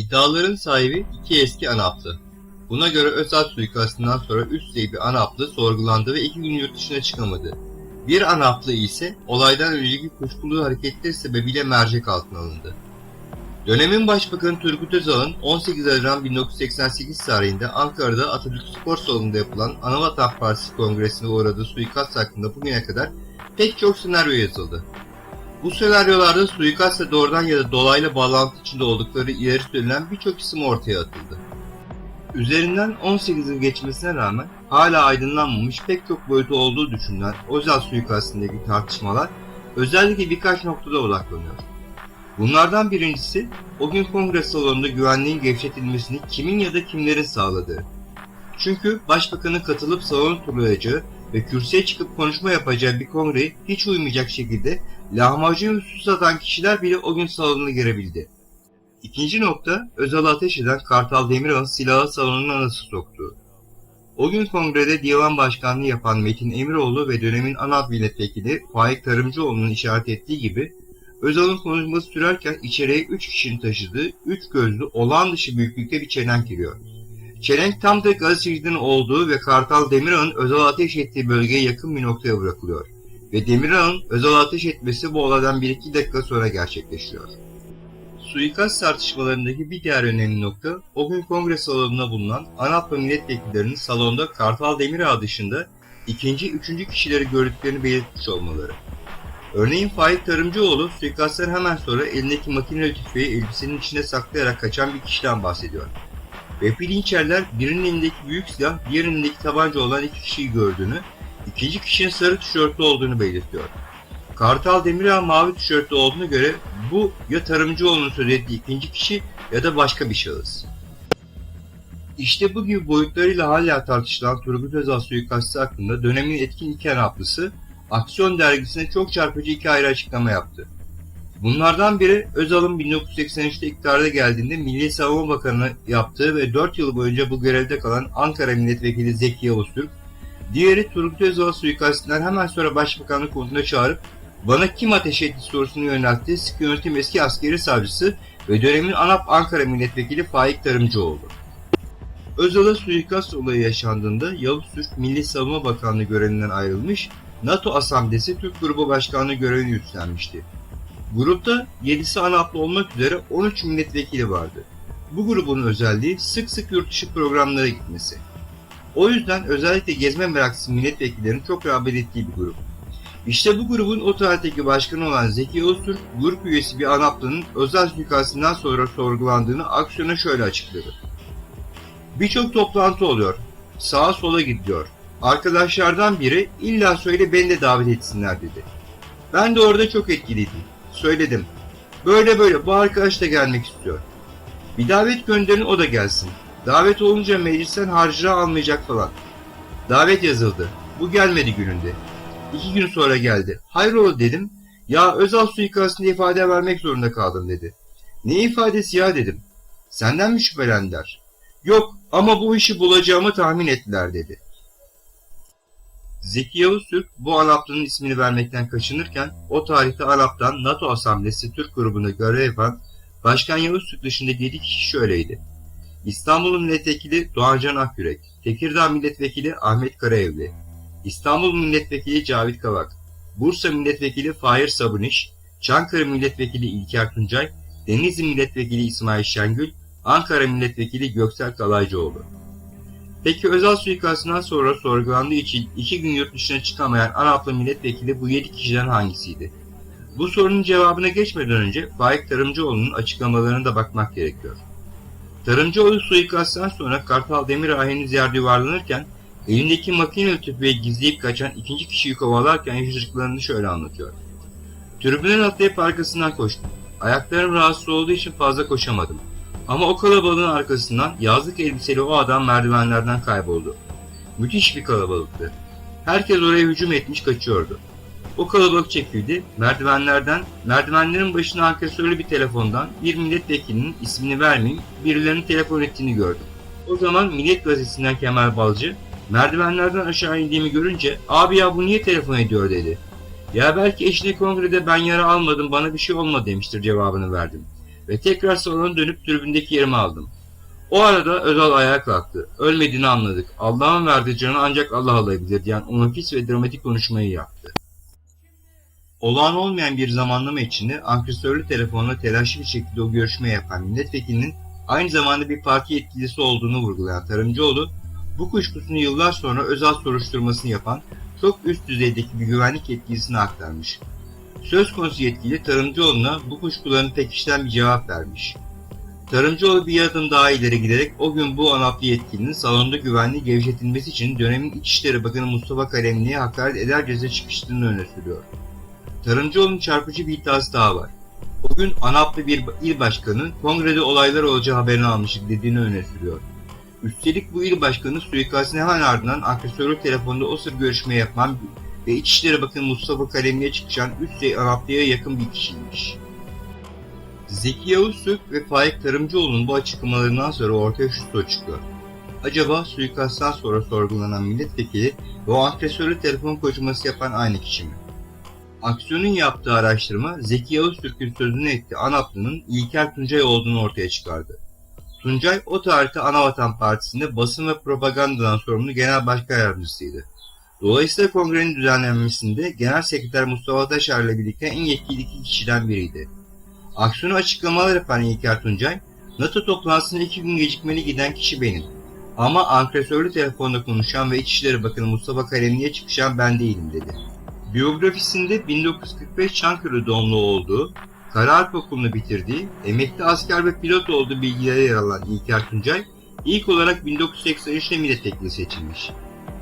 İddiaların sahibi iki eski ANAP'tı. Buna göre Özal suikastından sonra üst düzey bir ANAP'lı sorgulandı ve iki gün yurt dışına çıkamadı. Bir ANAP'lı ise olaydan önceki kuşkulu hareketleri sebebiyle mercek altına alındı. Dönemin Başbakanı Turgut Özal'ın 18 Haziran 1988 tarihinde Ankara'da Atatürk Spor Salonu'nda yapılan Anavatan Partisi Kongresi'ne uğradığı suikast hakkında bugüne kadar pek çok senaryo yazıldı. Bu senaryolarda suikastla doğrudan ya da dolaylı bağlantı içinde oldukları ileri sürülen birçok isim ortaya atıldı. Üzerinden 18 yıl geçmesine rağmen hala aydınlanmamış pek çok boyutu olduğu düşünülen Özal suikastındaki tartışmalar özellikle birkaç noktada odaklanıyor. Bunlardan birincisi o gün kongre salonunda güvenliğin gevşetilmesini kimin ya da kimlerin sağladığı. Çünkü başbakanın katılıp salonu turlayacağı ve kürsüye çıkıp konuşma yapacağı bir kongreye hiç uymayacak şekilde lahmacun su satan kişiler bile o gün salonuna girebildi. İkinci nokta, Özal'ı ateş eden Kartal Demiral'ın silahı salonuna nasıl soktuğu. O gün kongrede divan başkanlığı yapan Metin Emiroğlu ve dönemin ana milletvekili Faik Tarımcıoğlu'nun işaret ettiği gibi Özal'ın konuşması sürerken içeriye 3 kişinin taşıdığı 3 gözlü olağan dışı büyüklükte bir çelenk giriyor. Çelenk tam da gazetecinin olduğu ve Kartal Demiral'ın Özal'a ateş ettiği bölgeye yakın bir noktaya bırakılıyor. Ve Demiral'ın Özal'a ateş etmesi bu olaydan 1-2 dakika sonra gerçekleşiyor. Suikast tartışmalarındaki bir diğer önemli nokta, o gün kongre salonunda bulunan ANAP ve milletvekillerinin salonda Kartal Demirağ dışında ikinci, üçüncü kişileri gördüklerini belirtmiş olmaları. Örneğin Faik Tarımcıoğlu suikasttan hemen sonra elindeki makineli tüfeği elbisenin içine saklayarak kaçan bir kişiden bahsediyor. Ve bilinçerler birinin elindeki büyük silah, diğerinin elindeki tabanca olan iki kişiyi gördüğünü, ikinci kişinin sarı tişörtlü olduğunu belirtiyor. Kartal Demirağ mavi tişörtlü olduğuna göre bu ya Tarımcıoğlu'nun söz ettiği ikinci kişi ya da başka bir şahıs. İşte bu gibi boyutlarıyla hala tartışılan Turgut Özal suikastı hakkında dönemin etkin iki anaplısı Aksiyon dergisine çok çarpıcı iki ayrı açıklama yaptı. Bunlardan biri Özal'ın 1983'te iktidara geldiğinde Milli Savunma Bakanı yaptığı ve 4 yıl boyunca bu görevde kalan Ankara Milletvekili Zeki Yavuz diğeri Turgut Özal suikastinden hemen sonra Başbakanlık konusunda çağırıp bana kim ateş etti sorusunu yönelttiği sıkı yönetim eski askeri savcısı ve dönemin ANAP Ankara Milletvekili Faik Tarımcıoğlu. Özal'a suikast olayı yaşandığında Yavuz Milli Savunma Bakanlığı görevinden ayrılmış, NATO Asamblesi Türk Grubu Başkanlığı görevini üstlenmişti. Grupta 7'si ANAP'lı olmak üzere 13 milletvekili vardı. Bu grubun özelliği sık sık yurt dışı programlara gitmesi. O yüzden özellikle gezme meraklısı milletvekillerin çok rağbet ettiği bir grup. İşte bu grubun o tarihteki başkanı olan Zeki Öztürk, grup üyesi bir ANAP'lının özel suikastından sonra sorgulandığını aksiyona şöyle açıkladı. Birçok toplantı oluyor. Sağa sola gidiyor. Arkadaşlardan biri illa söyle beni de davet etsinler dedi. Ben de orada çok etkiliydim. Söyledim. Böyle böyle bu arkadaş da gelmek istiyor. Bir davet gönderin o da gelsin. Davet olunca meclisten harcırah almayacak falan. Davet yazıldı. Bu gelmedi gününde. İki gün sonra geldi. Hayrola dedim. Ya Özal suikastında ifade vermek zorunda kaldım dedi. Ne ifadesi ya dedim. Senden mi şüphelendiler? Yok ama bu işi bulacağımı tahmin ettiler dedi. Zeki Yavuz Türk bu Arapların ismini vermekten kaçınırken o tarihte Arap'tan NATO Asamblesi Türk grubunda görev yapan Başkan Yavuz Türk dışındaki 7 kişi şöyleydi. İstanbul Milletvekili Doğancan Akyürek, Tekirdağ Milletvekili Ahmet Karaevli, İstanbul Milletvekili Cavit Kavak, Bursa Milletvekili Fahir Sabuniş, Çankırı Milletvekili İlker Tuncay, Denizli Milletvekili İsmail Şengül, Ankara Milletvekili Göksel Kalaycıoğlu. Peki özel suikastından sonra sorgulandığı için iki gün yurt dışına çıkamayan Anaplı milletvekili bu yedi kişiden hangisiydi? Bu sorunun cevabına geçmeden önce Faik Tarımcıoğlu'nun açıklamalarına da bakmak gerekiyor. Tarımcıoğlu suikasttan sonra Kartal Demirağ henüz yerde yuvarlanırken elindeki makineli tüfeği gizleyip kaçan ikinci kişiyi kovalarken yaşadıklarını şöyle anlatıyor. Tribünden atlayıp arkasından koştum. Ayaklarım rahatsız olduğu için fazla koşamadım. Ama o kalabalığın arkasından yazlık elbiseli o adam merdivenlerden kayboldu. Müthiş bir kalabalıktı. Herkes oraya hücum etmiş kaçıyordu. O kalabalık çekildi. Merdivenlerden, merdivenlerin başına ankesörlü bir telefondan bir milletvekilinin ismini vermeyeyim, birilerinin telefon ettiğini gördüm. O zaman Millet Gazetesi'nden Kemal Balcı, merdivenlerden aşağı indiğimi görünce, abi ya bu niye telefon ediyor dedi. Ya belki eşine kongrede ben yara almadım, bana bir şey olmadı demiştir cevabını verdim. Ve tekrar salona dönüp tribündeki yerimi aldım. O arada Özal ayağa kalktı. Ölmediğini anladık. Allah'ın verdiği canı ancak Allah alabilir diyen o nefis ve dramatik konuşmayı yaptı. Olağan olmayan bir zamanlama içinde ankesörlü telefonla telaşlı bir şekilde o görüşmeyi yapan milletvekilinin aynı zamanda bir parti yetkilisi olduğunu vurgulayan Tarımcıoğlu, bu kuşkusunu yıllar sonra özel soruşturmasını yapan çok üst düzeydeki bir güvenlik yetkilisine aktarmış. Söz konusu yetkili Tarımcıoğlu'na bu kuşkuların pekişten bir cevap vermiş. Tarımcıoğlu bir adım daha ileri giderek o gün bu anaplı yetkilinin salonda güvenliği gevşetilmesi için dönemin İçişleri Bakanı Mustafa Kalemli'ye hakaret edercesine çıkıştığını öne sürüyor. Tarımcıoğlu'nun çarpıcı bir iddiası daha var. O gün ANAP'lı bir il başkanı kongrede olaylar olacağı haberini almıştık dediğini öne sürüyor. Üstelik bu il başkanı suikastine hemen ardından ankesörlü telefonda o sır görüşme yapan ve İçişleri Bakanı Mustafa Kalemli'ye çıkışan üst düzey ANAP'lıya yakın bir kişiymiş. Zeki Yavuz Türk ve Faik Tarımcıoğlu'nun bu açıklamalarından sonra ortaya şu soru çıkıyor. Acaba suikasttan sonra sorgulanan milletvekili ve o ankesörlü telefon konuşması yapan aynı kişi mi? Aksiyonun yaptığı araştırma Zeki Yavuz Türk'ün sözünü etti Anaplı'nın İlker Tuncay olduğunu ortaya çıkardı. Tuncay o tarihte Anavatan Partisi'nde basın ve propagandadan sorumlu genel başkan yardımcısıydı. Dolayısıyla kongrenin düzenlenmesinde Genel Sekreter Mustafa Taşar ile birlikte en yetkili iki kişiden biriydi. Aksiyonu açıklamalar yapan İlker Tuncay, NATO toplantısına iki gün gecikmeli giden kişi benim. Ama ankesörlü telefonda konuşan ve İçişleri Bakanı Mustafa Kalemli'ye çıkışan ben değilim dedi. Biyografisinde 1945 Çankırı doğumlu olduğu, Karaharp Okulu'nu bitirdiği, emekli asker ve pilot olduğu bilgileri yer alan İlker Tuncay, ilk olarak 1983'te milletvekili seçilmiş.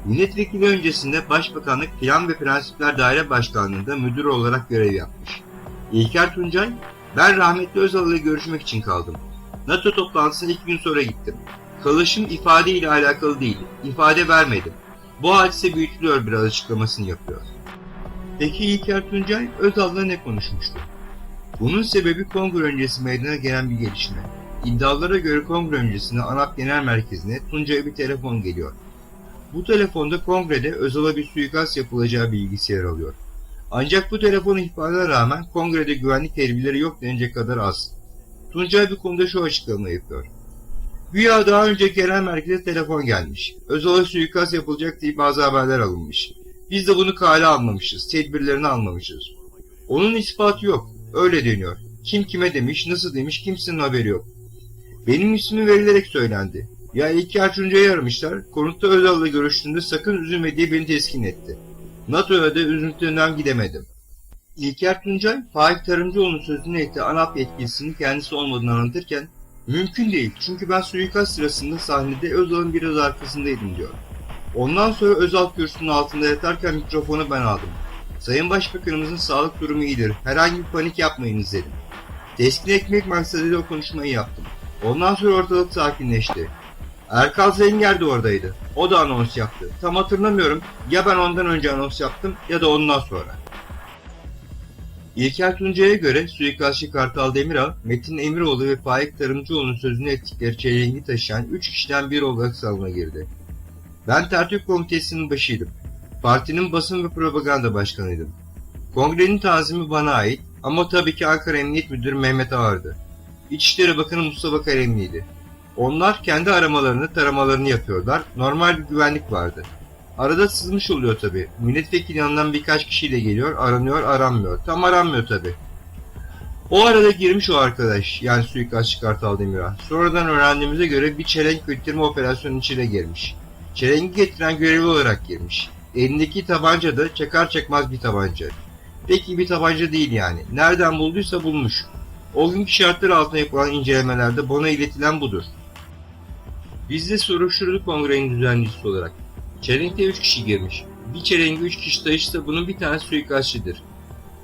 Milletvekili öncesinde Başbakanlık Plan ve Prensipler Daire Başkanlığı'nda müdür olarak görev yapmış. İlker Tuncay, ben rahmetli Özal ile görüşmek için kaldım. NATO toplantısına iki gün sonra gittim. Kalışım ifade ile alakalı değil, ifade vermedim. Bu hadise büyütülüyor biraz açıklamasını yapıyor. Peki İlker Tuncay Özal'la ne konuşmuştu? Bunun sebebi kongre öncesi meydana gelen bir gelişme. İddialara göre kongre öncesinde ANAP Genel Merkezi'ne Tuncay'a bir telefon geliyor. Bu telefonda kongrede Özal'a bir suikast yapılacağı bilgisi yer alıyor. Ancak bu telefon ihbarına rağmen kongrede güvenlik tedbirleri yok denecek kadar az. Tuncay bir konuda şu açıklama yapıyor. Güya daha önce genel merkeze telefon gelmiş. Özal'a suikast yapılacak diye bazı haberler alınmış. Biz de bunu kale almamışız, tedbirlerini almamışız. Onun ispatı yok, öyle deniyor. Kim kime demiş, nasıl demiş kimsenin haberi yok. Benim ismim verilerek söylendi. Ya İlker Tuncay'ı aramışlar, konutta Özal'la görüştüğünde sakın üzülme diye beni teskin etti. NATO'ya da üzüntüden gidemedim. İlker Tuncay, Faik Tarımcıoğlu'nun sözünü etti ANAP yetkilisinin kendisi olmadığını anlatırken, mümkün değil çünkü ben suikast sırasında sahnede Özal'ın biraz arkasındaydım diyor. Ondan sonra Özal kürsünün altında yatarken mikrofonu ben aldım. Sayın Başbakanımızın sağlık durumu iyidir, herhangi bir panik yapmayınız dedim. Teskin etmek maksadıyla o konuşmayı yaptım. Ondan sonra ortalık sakinleşti. Erkal Zenger de oradaydı. O da anons yaptı. Tam hatırlamıyorum. Ya ben ondan önce anons yaptım ya da ondan sonra. İlker Tuncay'a göre suikastçı Kartal Demiral, Metin Emiroğlu ve Faik Tarımcıoğlu'nun sözünü ettikleri çelengi taşıyan 3 kişiden biri olarak salona girdi. Ben tertip komitesinin başıydım. Partinin basın ve propaganda başkanıydım. Kongrenin tanzimi bana ait ama tabii ki Ankara Emniyet Müdürü Mehmet Ağar'dı. İçişleri Bakanı Mustafa Kalemli'ydi. Onlar kendi aramalarını, taramalarını yapıyorlar. Normal bir güvenlik vardı. Arada sızmış oluyor tabi. Milletvekili yanından birkaç kişiyle geliyor, aranıyor, aranmıyor. Tam aranmıyor tabi. O arada girmiş o arkadaş, yani suikastçı Kartal Demirel. Sonradan öğrendiğimize göre bir çelenk götürme operasyonun içine girmiş. Çelengi getiren görevli olarak girmiş. Elindeki tabanca da çakar çakmaz bir tabanca. Peki bir tabanca değil yani. Nereden bulduysa bulmuş. O günkü şartlar altında yapılan incelemelerde bana iletilen budur. Biz de soruşturduk kongrenin düzenleyicisi olarak. Çelenk'te 3 kişi girmiş. Bir çelengi 3 kişi taşısa bunun bir tanesi suikastçıdır.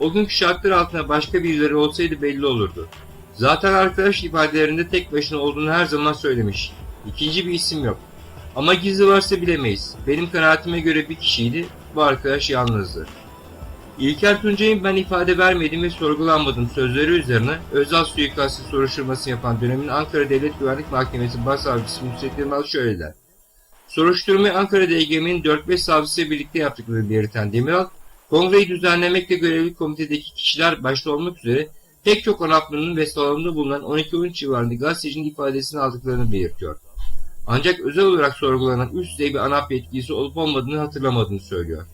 O günkü şartlar altında başka birileri olsaydı belli olurdu. Zaten arkadaş ifadelerinde tek başına olduğunu her zaman söylemiş. İkinci bir isim yok. Ama gizli varsa bilemeyiz. Benim kanaatime göre bir kişiydi, bu arkadaş yalnızdı. İlker Tuncay'ın ben ifade vermedim ve sorgulanmadım sözleri üzerine özel suikastı soruşturması yapan dönemin Ankara Devlet Güvenlik Mahkemesi Başsavcısı Nusret Yılmaz şöyle der. Soruşturmayı Ankara DGM'nin 4-5 savcısıyla birlikte yaptıklarını belirten Demiral, kongreyi düzenlemekle görevli komitedeki kişiler başta olmak üzere pek çok anaplının ve salonda bulunan 12-13 civarında gazetecinin ifadesini aldıklarını belirtiyor. Ancak özel olarak sorgulanan üst düzey bir ANAP yetkisi olup olmadığını hatırlamadığını söylüyor.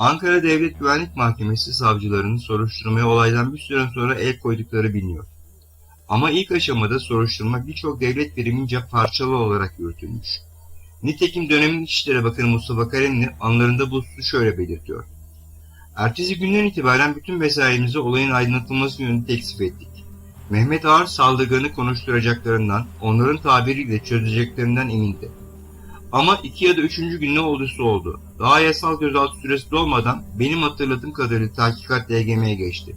Ankara Devlet Güvenlik Mahkemesi savcılarının soruşturmaya olaydan bir süre sonra el koydukları biliniyor. Ama ilk aşamada soruşturma birçok devlet birimince parçalı olarak yürütülmüş. Nitekim dönemin İçişleri Bakanı Mustafa Karenli anlarında bu hususu şöyle belirtiyor. Ertesi günden itibaren bütün vesairemizi olayın aydınlatılması yönünde teksif ettik. Mehmet Ağar saldırganı konuşturacaklarından, onların tabiriyle çözeceklerinden emindi. Ama iki ya da üçüncü gün ne olduysa oldu. Daha yasal gözaltı süresi dolmadan benim hatırladığım kadarıyla tahkikat DGM'ye geçti.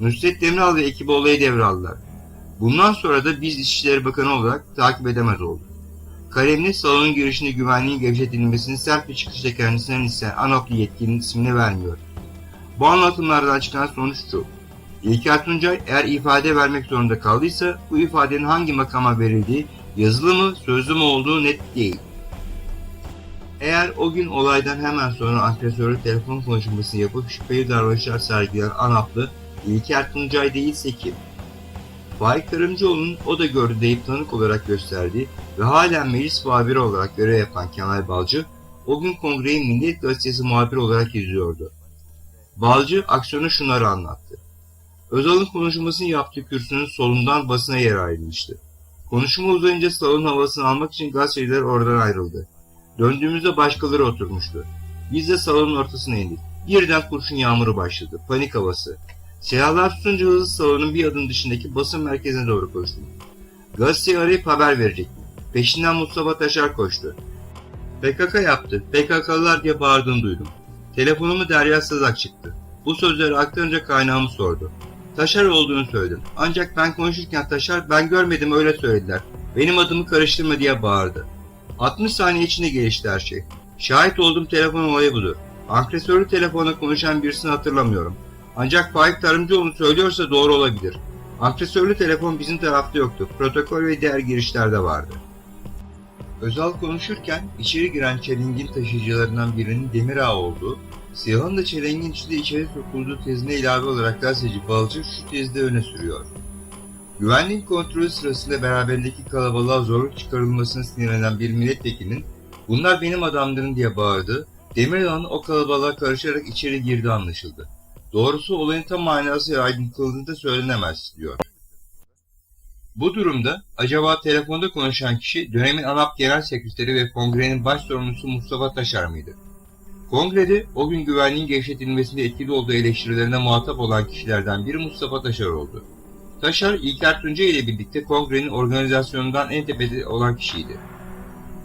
Nusret Demiral ve ekibi olayı devraldılar. Bundan sonra da biz İçişleri Bakanı olarak takip edemez olduk. Kalemli salonun girişinde güvenliğin gevşetilmesini sert bir çıkışta kendisinden isteyen ANOP'lu yetkilinin ismini vermiyor. Bu anlatımlardan çıkan sonuç şu. İlker Tuncay eğer ifade vermek zorunda kaldıysa bu ifadenin hangi makama verildiği yazılı mı sözlü mü olduğu net değil. Eğer o gün olaydan hemen sonra antresörü telefon konuşmasını yapıp şüpheli davranışlar sergileyen ANAP'lı İlker Tuncay değilse kim? Faik Tarımcıoğlu'nun o da gördü deyip tanık olarak gösterdiği ve halen meclis muhabiri olarak görev yapan Kemal Balcı, o gün kongreyi Milliyet Gazetesi muhabiri olarak izliyordu. Balcı aksiyonu şunları anlattı. Özal'ın konuşmasını yaptığı kürsünün solundan basına yer ayrılmıştı. Konuşma uzayınca salon havasını almak için gazeteciler oradan ayrıldı. Döndüğümüzde başkaları oturmuştu. Biz de salonun ortasına indik. Birden kurşun yağmuru başladı. Panik havası. Silahlar tutunca hızlı salonun bir adım dışındaki basın merkezine doğru koştum. Gazeteyi arayıp haber verecek. Peşinden Mustafa Taşar koştu. PKK yaptı, PKK'lılar diye bağırdığını duydum. Telefonumu Derya Sazak çıktı. Bu sözleri aktarınca kaynağımı sordu. Taşar olduğunu söyledim. Ancak ben konuşurken Taşar ben görmedim öyle söylediler. Benim adımı karıştırma diye bağırdı. 60 saniye içinde gelişti her şey. Şahit olduğum telefon olayı budur. Ankresörlü telefonla konuşan birisini hatırlamıyorum. Ancak Faik Tarımcıoğlu söylüyorsa doğru olabilir. Ankresörlü telefon bizim tarafta yoktu. Protokol ve diğer girişlerde vardı. Özal konuşurken içeri giren çelingin taşıyıcılarından birinin Demirağ olduğu, silahın da çelengin içinde içeri sokulduğu tezine ilave olarak gazeteci Balcı şu tezde öne sürüyor. Güvenlik kontrolü sırasında beraberindeki kalabalığa zorluk çıkarılmasını sinirlenen bir milletvekilinin bunlar benim adamlarım diye bağırdı, Demirağ'ın o kalabalığa karışarak içeri girdi anlaşıldı. Doğrusu olayın tam manası aydınlatıldığında söylenemez diyor. Bu durumda acaba telefonda konuşan kişi dönemin ANAP Genel Sekreteri ve kongrenin baş sorumlusu Mustafa Taşar mıydı? Kongrede o gün güvenliğin gevşetilmesinde etkili olduğu eleştirilerine muhatap olan kişilerden biri Mustafa Taşar oldu. Taşar, İlker Tuncay ile birlikte kongrenin organizasyonundan en tepede olan kişiydi.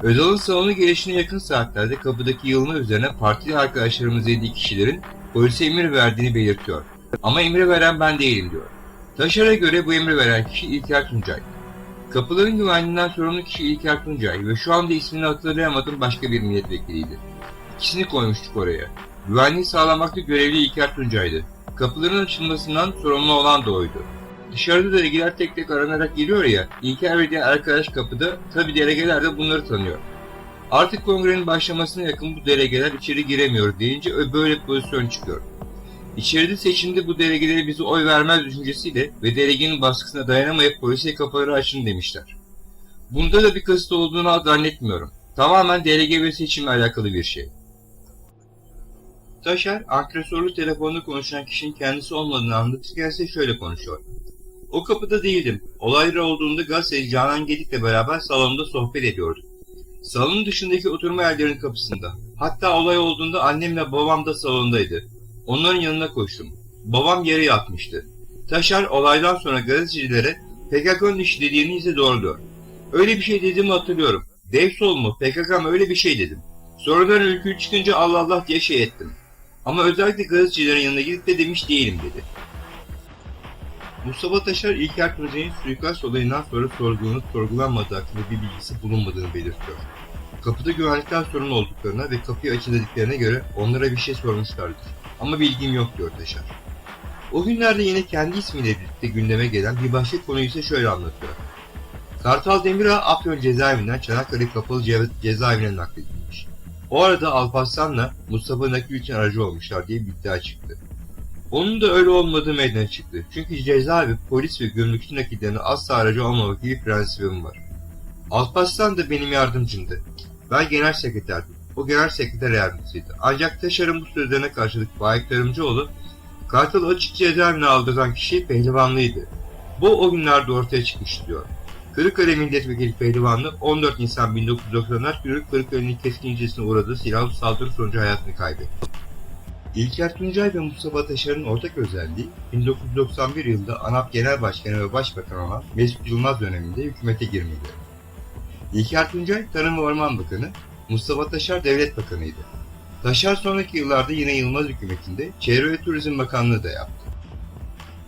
Özal'ın salonu gelişine yakın saatlerde kapıdaki yığılma üzerine partili arkadaşlarımız dediği kişilerin polise emir verdiğini belirtiyor. Ama emri veren ben değilim diyor. Taşar'a göre bu emri veren kişi İlker Tuncay. Kapıların güvenliğinden sorumlu kişi İlker Tuncay ve şu anda ismini hatırlayamadığım başka bir milletvekiliydi. İkisini koymuştuk oraya. Güvenliği sağlamakta görevli İlker Tuncay'dı. Kapıların açılmasından sorumlu olan da oydu. Dışarıda delegeler tek tek aranarak geliyor ya, İlker ve diğer arkadaş kapıda, tabi delegeler de bunları tanıyor. Artık kongrenin başlamasına yakın bu delegeler içeri giremiyor deyince böyle pozisyon çıkıyor. İçeride seçimde bu delegelere bize oy vermez düşüncesiyle ve delegenin baskısına dayanamayıp polise kapıları açın demişler. Bunda da bir kasıt olduğunu zannetmiyorum. Tamamen delege ve seçimle alakalı bir şey. Taşer, ankresorlu telefonda konuşan kişinin kendisi olmadığını anlatırken ise şöyle konuşuyor. O kapıda değildim. Olaylar olduğunda gazeteci Canan Gedik'le beraber salonda sohbet ediyorduk. Salonun dışındaki oturma yerlerinin kapısında. Hatta olay olduğunda annemle babam da salondaydı. Onların yanına koştum. Babam yere yatmıştı. Taşar olaydan sonra gazetecilere PKK'nın işlediğini ise doğrudur. Öyle bir şey dediğimi hatırlıyorum. Dev sol mu PKK öyle bir şey dedim. Sonradan ülkü çıkınca Allah Allah diye şey ettim. Ama özellikle gazetecilerin yanına gidip de demiş değilim dedi. Mustafa Taşar İlker Tuncay'ın suikast olayından sonra sorgulanıp sorgulanmadığı hakkında bir bilgisi bulunmadığını belirtiyor. Kapıda güvenlikten sorun olduklarına ve kapıyı açıldıklarına göre onlara bir şey sormuşlardır. Ama bilgim yok diyor Taşar. O günlerde yine kendi ismiyle birlikte gündeme gelen bir başka konuyu ise şöyle anlatıyor. Kartal Demirağ Afyon cezaevinden Çanakkale Kapalı Ce Cezaevine nakledilmiş. O arada Alparslan'la Mustafa nakil için aracı olmuşlar diye bir iddia çıktı. Onun da öyle olmadığı meydana çıktı. Çünkü cezaevi, polis ve gümrükçü nakillerine asla aracı olmamak gibi prensibim var. Alparslan da benim yardımcımdı. Ben genel sekreterdim. O genel sekreter yardımcısıydı. Ancak Taşar'ın bu sözlerine karşılık Faik Tarımcıoğlu, Kartal açık cezaevine aldıran kişi pehlivanlıydı. Bu o günlerde ortaya çıkmış diyor. Kırıkkale Milletvekili Pehlivanlı 14 Nisan 1994 günü Kırıkkale'nin keskin ilçesine uğradığı silahlı saldırı sonucu hayatını kaybetti. İlker Tuncay ve Mustafa Taşar'ın ortak özelliği 1991 yılında ANAP Genel Başkanı ve Başbakan olan Mesut Yılmaz döneminde hükümete girmedi. İlker Tuncay Tarım ve Orman Bakanı, Mustafa Taşar Devlet Bakanıydı. Taşar sonraki yıllarda yine Yılmaz hükümetinde Çevre ve Turizm Bakanlığı da yaptı.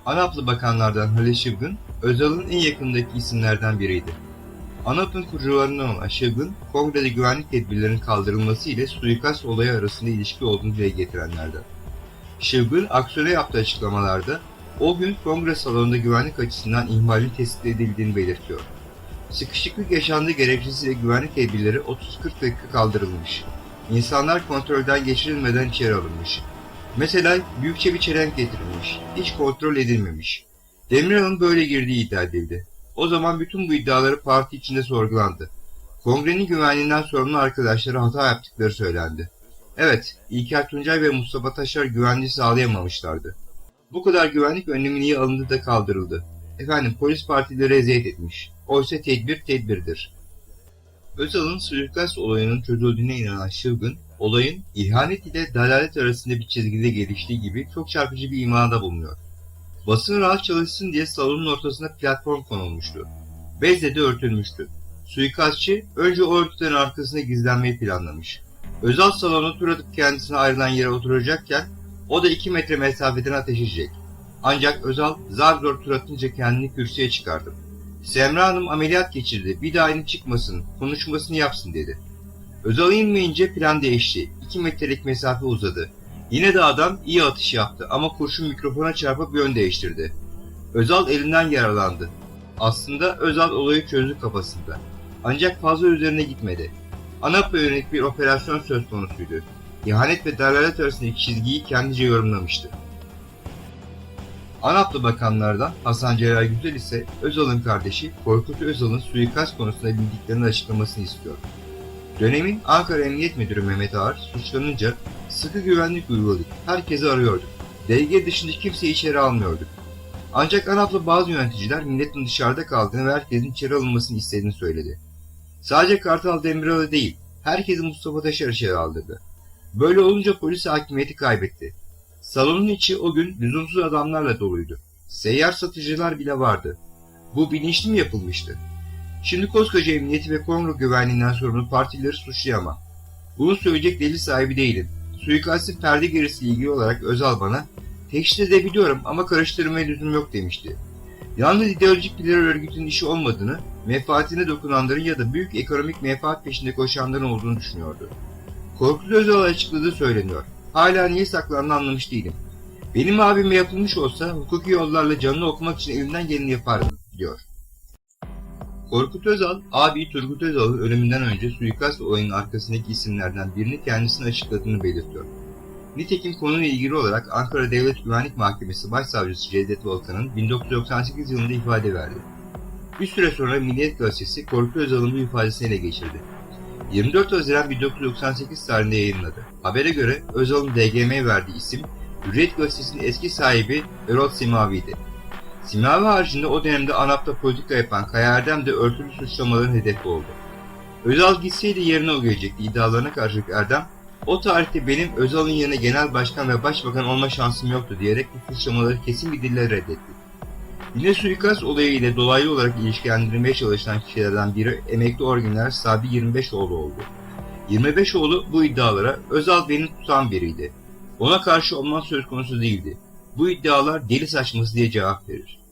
ANAP'lı bakanlardan Halil Şıbgın, Özal'ın en yakındaki isimlerden biriydi. ANAP'ın kurucularından olan Şıbgın, kongrede güvenlik tedbirlerinin kaldırılması ile suikast olayı arasında ilişki olduğunu dile getirenlerden. Şıbgın, aksiyona yaptığı açıklamalarda, o gün kongre salonunda güvenlik açısından ihmalin tespit edildiğini belirtiyor. Sıkışıklık yaşandığı gerekçesiyle güvenlik tedbirleri 30-40 dakika kaldırılmış. İnsanlar kontrolden geçirilmeden içeri alınmış. Mesela büyükçe bir çelenk getirilmiş. Hiç kontrol edilmemiş. Demirel'in böyle girdiği iddia edildi. O zaman bütün bu iddiaları parti içinde sorgulandı. Kongrenin güvenliğinden sorumlu arkadaşları hata yaptıkları söylendi. Evet, İlker Tuncay ve Mustafa Taşar güvenliği sağlayamamışlardı. Bu kadar güvenlik önlemi niye alındı da kaldırıldı? Efendim polis partileri eziyet etmiş. Oysa tedbir tedbirdir. Özal'ın suikast olayının çözüldüğüne inanan Şılgın, olayın ihanet ile dalalet arasında bir çizgide geliştiği gibi çok çarpıcı bir imada bulunuyor. Basın rahat çalışsın diye salonun ortasına platform konulmuştu. Bezle de örtülmüştü. Suikastçı önce o örtülerin arkasında gizlenmeyi planlamış. Özal salonu tur atıp kendisine ayrılan yere oturacakken o da 2 metre mesafeden ateş edecek. Ancak Özal zar zor tur atınca kendini kürsüye çıkardı. Semra Hanım ameliyat geçirdi. Bir daha inip çıkmasın, konuşmasını yapsın dedi. Özal inmeyince plan değişti. 2 metrelik mesafe uzadı. Yine de adam iyi atış yaptı ama kurşun mikrofona çarpıp yön değiştirdi. Özal elinden yaralandı. Aslında Özal olayı çözdü kafasında. Ancak fazla üzerine gitmedi. ANAP'a yönelik bir operasyon söz konusuydu. İhanet ve dalalet arasındaki çizgiyi kendince yorumlamıştı. ANAP'lı bakanlardan Hasan Celal Güzel ise Özal'ın kardeşi Korkut Özal'ın suikast konusunda bildiklerini açıklamasını istiyor. Dönemin Ankara Emniyet Müdürü Mehmet Ağar suçlanınca sıkı güvenlik uyguladık, herkesi arıyorduk. Delege dışında kimseyi içeri almıyorduk. Ancak ANAP'lı bazı yöneticiler milletin dışarıda kaldığını ve herkesin içeri alınmasını istediğini söyledi. Sadece Kartal Demirel'e değil, herkesi Mustafa Taşar içeri aldırdı. Böyle olunca polis hakimiyeti kaybetti. Salonun içi o gün lüzumsuz adamlarla doluydu. Seyyar satıcılar bile vardı. Bu bilinçli mi yapılmıştı? Şimdi koskoca emniyeti ve kongre güvenliğinden sorumlu partileri suçlayamam. Bunu söyleyecek delil sahibi değilim. Suikastin perde gerisi ilgili olarak Özal bana teşhis edebiliyorum ama karıştırmaya lüzum yok demişti. Yalnız ideolojik bir terör örgütünün işi olmadığını, menfaatine dokunanların ya da büyük ekonomik menfaat peşinde koşanların olduğunu düşünüyordu. Korkut Özal açıkladığı söyleniyor. Hala niye saklandığını anlamış değilim. Benim abime yapılmış olsa hukuki yollarla canını okumak için elimden geleni yapardım, diyor. Korkut Özal, abi Turgut Özal'ın ölümünden önce suikast olayının arkasındaki isimlerden birini kendisine açıkladığını belirtiyor. Nitekim konuyla ilgili olarak Ankara Devlet Güvenlik Mahkemesi Başsavcısı Cevdet Volkan'ın 1998 yılında ifade verdi. Bir süre sonra Milliyet Gazetesi Korkut Özal'ın bu ifadesini ele geçirdi. 24 Haziran 1998 tarihinde yayınladı. Habere göre Özal'ın DGM'ye verdiği isim, Hürriyet Gazetesi'nin eski sahibi Erol Simavi'ydi. Simavi haricinde o dönemde ANAP'ta politika yapan Kaya Erdem de örtülü suçlamaların hedefi oldu. Özal gitseydi yerine o gelecekti iddialarına karşılık Erdem, o tarihte benim Özal'ın yerine genel başkan ve başbakan olma şansım yoktu diyerek bu suçlamaları kesin bir dille reddetti. Yine suikast olayı ile dolaylı olarak ilişkilendirilmeye çalışılan kişilerden biri emekli orgeneral Sabi 25oğlu oldu. 25oğlu bu iddialara Özal beni tutan biriydi. Ona karşı olman söz konusu değildi. Bu iddialar deli saçması diye cevap verir.